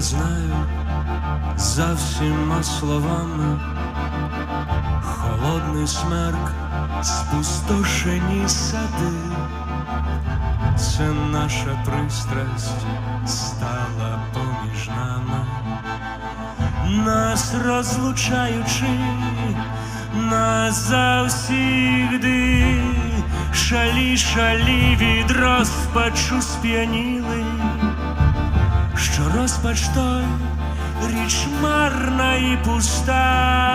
знаю за всіма словами, холодний смерк, спустошені сади, це наша пристрасть стала поміж нами, нас розлучаючи назавсігди, шалі, шалі від розпачу сп'яніли що розпач той річ марна і пуста,